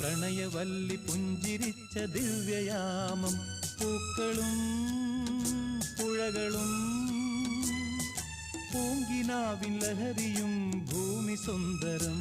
പ്രണയവല്ലി പുഞ്ചിരിച്ച ദിവ്യയാമം പൂക്കളും പുഴകളും പൂങ്കിനാവിൻ ലഹരിയും ഭൂമി സുന്ദരം.